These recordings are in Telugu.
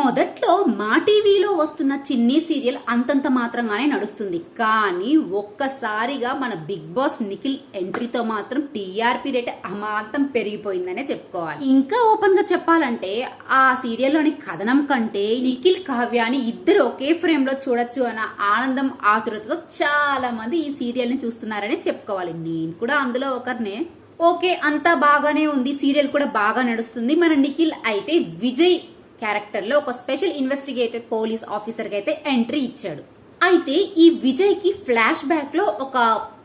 మొదట్లో మా టీవీలో వస్తున్న చిన్ని సీరియల్ అంతంత మాత్రంగానే నడుస్తుంది. కానీ ఒక్కసారిగా మన బిగ్ బాస్ నిఖిల్ ఎంట్రీతో మాత్రం టీఆర్పీ రేట్ అమాంతం పెరిగిపోయిందనే చెప్పుకోవాలి. ఇంకా ఓపెన్గా చెప్పాలంటే ఆ సీరియల్లోని కథనం కంటే నిఖిల్ కావ్యాని ఇద్దరు ఒకే ఫ్రేమ్లో చూడొచ్చు అన్న ఆనందం ఆతురతతో చాలా మంది ఈ సీరియల్ని చూస్తున్నారని చెప్పుకోవాలి. నేను కూడా అందులో ఒకరినే. ఓకే అంతా బాగానే ఉంది. సీరియల్ కూడా బాగా నడుస్తుంది. మన నిఖిల్ అయితే విజయ్ క్యారెక్టర్లో ఒక స్పెషల్ ఇన్వెస్టిగేటర్ పోలీస్ ఆఫీసర్ అయితే ఎంట్రీ ఇచ్చాడు. అయితే ఈ విజయ్కి ఫ్లాష్ బ్యాక్లో ఒక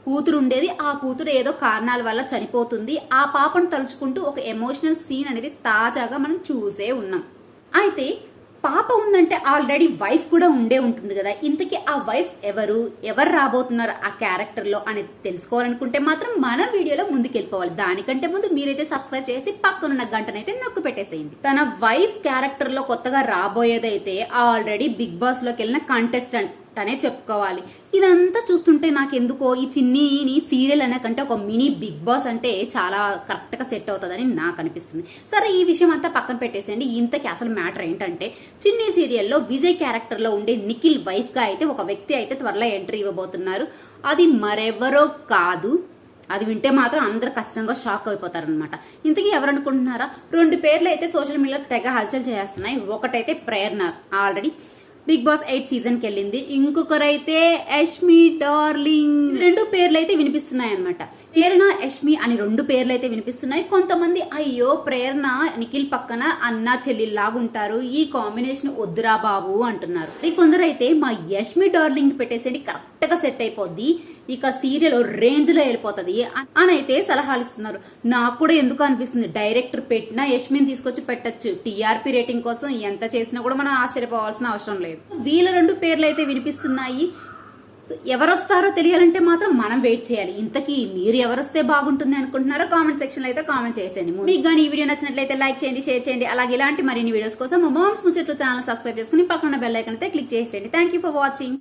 కూతురు ఉండేది. ఆ కూతురు ఏదో కారణాల వల్ల చనిపోతుంది. ఆ పాపను తలుచుకుంటూ ఒక ఎమోషనల్ సీన్ అనేది తాజాగా మనం చూసే ఉన్నాం. అయితే పాప ఉందంటే ఆల్రెడీ వైఫ్ కూడా ఉండే ఉంటుంది కదా. ఇంతకీ ఆ వైఫ్ ఎవరు? ఎవరు రాబోతున్నారు ఆ క్యారెక్టర్లో అనేది తెలుసుకోవాలనుకుంటే మాత్రం మన వీడియోలో ముందుకెళ్ళిపోవాలి. దానికంటే ముందు మీరైతే సబ్స్క్రైబ్ చేసి పక్కనున్న గంటనైతే నొక్కు పెట్టేసేయండి. తన వైఫ్ క్యారెక్టర్లో కొత్తగా రాబోయేదైతే ఆల్రెడీ బిగ్ బాస్లోకి వెళ్ళిన కంటెస్టెంట్ అనే చెప్పుకోవాలి. ఇదంతా చూస్తుంటే నాకు ఎందుకో ఈ చిన్నీని సీరియల్ అనే కంటే ఒక మినీ బిగ్ బాస్ అంటే చాలా కరెక్ట్గా సెట్ అవుతుందని నాకు అనిపిస్తుంది. సరే ఈ విషయం అంతా పక్కన పెట్టేసేయండి. ఇంతకి అసలు మ్యాటర్ ఏంటంటే చిన్ని సీరియల్లో విజయ్ క్యారెక్టర్లో ఉండే నిఖిల్ వైఫ్గా అయితే ఒక వ్యక్తి అయితే త్వరలో ఎంట్రీ ఇవ్వబోతున్నారు. అది మరెవరో కాదు. అది వింటే మాత్రం అందరు ఖచ్చితంగా షాక్ అయిపోతారనమాట ఇంతకీ ఎవరనుకుంటున్నారా? రెండు పేర్లు అయితే సోషల్ మీడియాలో తెగ హల్చల్ చేస్తున్నాయి. ఒకటైతే Prerana already. Bigg Boss eight సీజన్కి వెళ్ళింది. ఇంకొకరైతే యష్మి డార్లింగ్ రెండు పేర్లు అయితే వినిపిస్తున్నాయి అనమాట ప్రేరణ యష్మి అని రెండు పేర్లు అయితే వినిపిస్తున్నాయి. కొంతమంది అయ్యో ప్రేరణ నిఖిల్ పక్కన అన్న చెల్లిలాగుంటారు ఈ కాంబినేషన్ వద్దురా బాబు అంటున్నారు. కొందరైతే మా యష్మి డార్లింగ్ పెట్టేసేది కరెక్ట్ గా సెట్ అయిపోద్ది. ఇక సీరియల్ రేంజ్లో వెళ్ళిపోతుంది. అని అయితే సలహాలు ఇస్తున్నారు. నాకు కూడా ఎందుకు అనిపిస్తుంది? డైరెక్టర్ పెట్టినా యష్మిని తీసుకొచ్చి పెట్టచ్చు. టీఆర్పీ రేటింగ్ కోసం ఎంత చేసినా కూడా మనం ఆశ్చర్యపోవాల్సిన అవసరం లేదు. వీళ్ళ రెండు పేర్లు అయితే వినిపిస్తున్నాయి. ఎవరొస్తారో తెలియాలంటే మాత్రం మనం వెయిట్ చేయాలి. ఇంతకీ మీరు ఎవరొస్తే బాగుంటుంది అనుకుంటున్నారో కామెంట్ సెక్షన్లో అయితే కామెంట్ చేసేయండి. మీకు కానీ ఈ వీడియో నచ్చినట్లయితే లైక్ చేయండి షేర్ చేయండి. అలాగే ఇలాంటి మరిన్ని వీడియోస్ కోసం మా మామ్స్ ముచ్చట్లు ఛానల్ సబ్స్క్రైబ్ చేసుకుని పక్కన బెల్ ఐకన్ అయితే క్లిక్ చేసేయండి. Thank you for watching